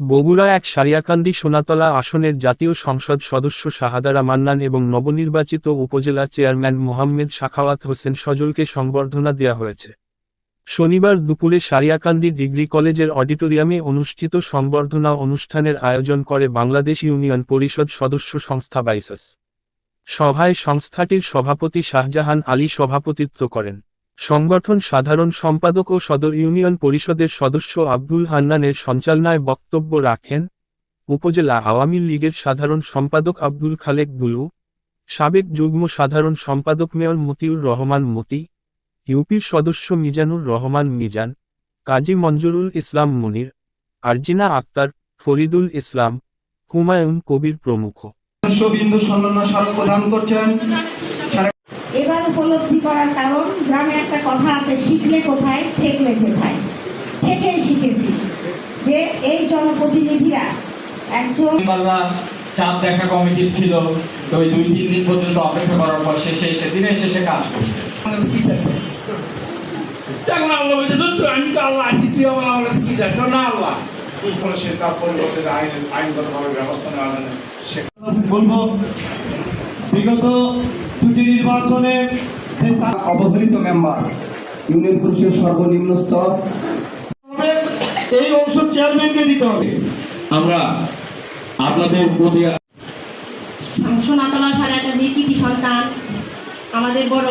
বগুড়া এক সারিয়াকান্দি সোনাতলা আসনের জাতীয় সংসদ সদস্য শাহাদারা মান্নান এবং নবনির্বাচিত উপজেলা চেয়ারম্যান মোহাম্মেদ সাখাওয়াত হোসেন সজলকে সংবর্ধনা দেয়া হয়েছে। শনিবার দুপুরে সারিয়াকান্দি ডিগ্রি কলেজের অডিটোরিয়ামে অনুষ্ঠিত সংবর্ধনা অনুষ্ঠানের আয়োজন করে বাংলাদেশ ইউনিয়ন পরিষদ সদস্য সংস্থা বাইসাস। সভায় সংস্থাটির সভাপতি শাহজাহান আলী সভাপতিত্ব করেন। সংগঠন সাধারণ সম্পাদক ও সদর ইউনিয়ন পরিষদের সদস্য আব্দুল হান্নানের সঞ্চালনায় বক্তব্য রাখেন উপজেলা আওয়ামী লীগের সাধারণ সম্পাদক আব্দুল খালেক দুলু, সাবেক যুগ্ম সাধারণ সম্পাদক মেয়র মতিউর রহমান মতি, ইউপির সদস্য মিজানুর রহমান মিজান, কাজী মঞ্জুরুল ইসলাম মুনির, আরজিনা আক্তার, ফরিদুল ইসলাম, হুমায়ুন কবির প্রমুখ। বিন্দু সম্মান স্মারক প্রদান করছেন। উপলব্ধি করার কারণ? গ্রামে একটা কথা আছে শিখলে কোথায় ঠেকলে কোথায়? ঠেকে শিখেছি যে এই জনপ্রতিনিধিরা একজন চাপ দেখা কমিটির ছিল ওই দুই তিন দিন পর্যন্ত অপেক্ষা করার পর শেষে এসে দিনে শেষে কাজ করছে। তখন আল্লাহ বলছে "ধুর, আমি তো আল্লাহ আছি তুই আমার আমার কাছে কি জানিস না আল্লাহ? সে তার পরিবর্তে আইন আইনগতভাবে ব্যবস্থা নেওয়া যায় সে বলব বিগত দুটি নির্বাচনে অবহেলিত মেম্বার ইউনিয়ন পরিষদের সর্বনিম্ন স্তর। এই অংশ চেয়ারম্যানকে দিতে হবে। আমরা আপনাদের প্রতি সোনাতলা সাড়ে একটা কৃতি সন্তান আমাদের বড়